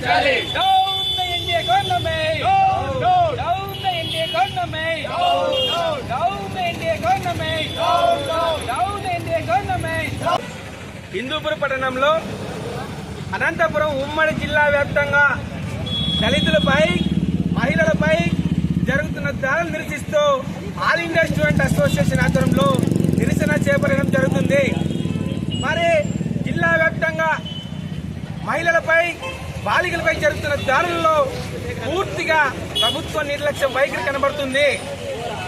రక్షించాలి Down the India economy. Down the India economy. Down the India economy. Down the India economy. హిందూపుర పట్టణంలో అనంతపురం ఉమ్మడి జిల్లా వ్యాప్తంగా దళితులపై మహిళలపై జరుగుతున్న దాడులు నిరసిస్తూ ఆల్ ఇండియా స్టూడెంట్ అసోసియేషన్ ఆధ్వర్యంలో మహిళలపై బాలికలపై జరుగుతున్న దాడులలో పూర్తిగా ప్రభుత్వ నిర్లక్ష్యం వైఖరి కనబడుతుంది.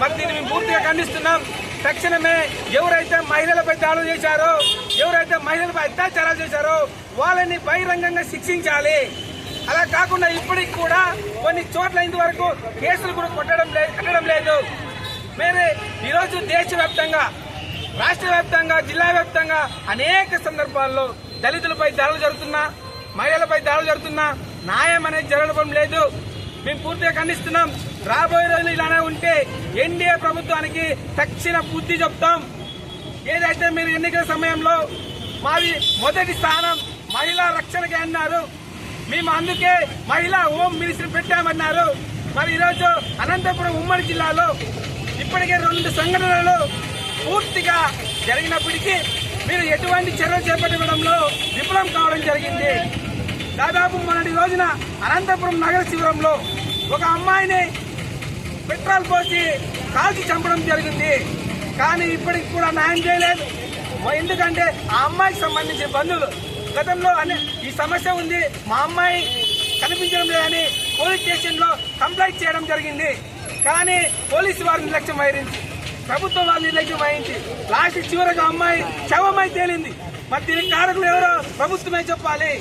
మరి దీన్ని మేము పూర్తిగా ఖండిస్తున్నాం. తక్షణమే ఎవరైతే మహిళలపై దాడులు చేశారో ఎవరైతే మహిళలపై అత్యాచారాలు చేశారో వాళ్ళని బహిరంగంగా శిక్షించాలి. అలా కాకుండా ఇప్పటికి కూడా కొన్ని చోట్ల ఇంతవరకు కేసులు కూడా కొట్టడం లేదు కట్టడం లేదు. మేరే ఈరోజు దేశవ్యాప్తంగా రాష్ట్ర వ్యాప్తంగా జిల్లా వ్యాప్తంగా అనేక సందర్భాల్లో దళితులపై దాడులు జరుగుతున్నా మహిళలపై దాడులు జరుగుతున్నా న్యాయం అనేది జరగడం లేదు. మేము పూర్తిగా ఖండిస్తున్నాం. రాబోయే రోజులు ఇలానే ఉంటే ఎన్డీఏ ప్రభుత్వానికి తక్షణ బుద్ధి చెప్తాం. ఏదైతే మీరు ఎన్నికల సమయంలో మాది మొదటి స్థానం మహిళా రక్షణకి అన్నారు. మేము అందుకే మహిళా హోమ్ మినిస్టర్ పెట్టామన్నారు. మరి ఈరోజు అనంతపురం ఉమ్మడి జిల్లాలో ఇప్పటికే రెండు సంఘటనలు పూర్తిగా జరిగినప్పటికీ మీరు ఎటువంటి చర్యలు చేపట్టడంలో విఫలం కావడం జరిగింది. దాదాపు మొన్నటి రోజున అనంతపురం నగర శిబిరంలో ఒక అమ్మాయిని పెట్రోల్ పోసి కాల్చి చంపడం జరిగింది. కానీ ఇప్పటికి కూడా న్యాయం చేయలేదు. ఎందుకంటే ఆ అమ్మాయికి సంబంధించిన బంధువులు గతంలో అనే ఈ సమస్య ఉంది. మా అమ్మాయి కనిపించడం లేదని పోలీస్ స్టేషన్లో కంప్లైంట్ చేయడం జరిగింది. కానీ పోలీసు వారి నిర్లక్ష్యం వహించి ప్రభుత్వం వారి నిర్లక్ష్యం వహించి లాస్ట్ చివరకు అమ్మాయి శవమై తేలింది. మరి దీనికి కారకులు ఎవరో ప్రభుత్వమే చెప్పాలి.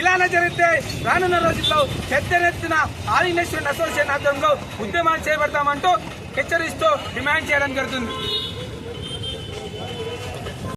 ఇలానే జరిగితే రానున్న రోజుల్లో పెద్దనెత్తిన ఆల్ ఇండియా అసోసియేషన్ ఆధ్వర్యంలో ఉద్యమాలు చేపడతామంటూ హెచ్చరిస్తూ డిమాండ్ చేయడం జరుగుతుంది.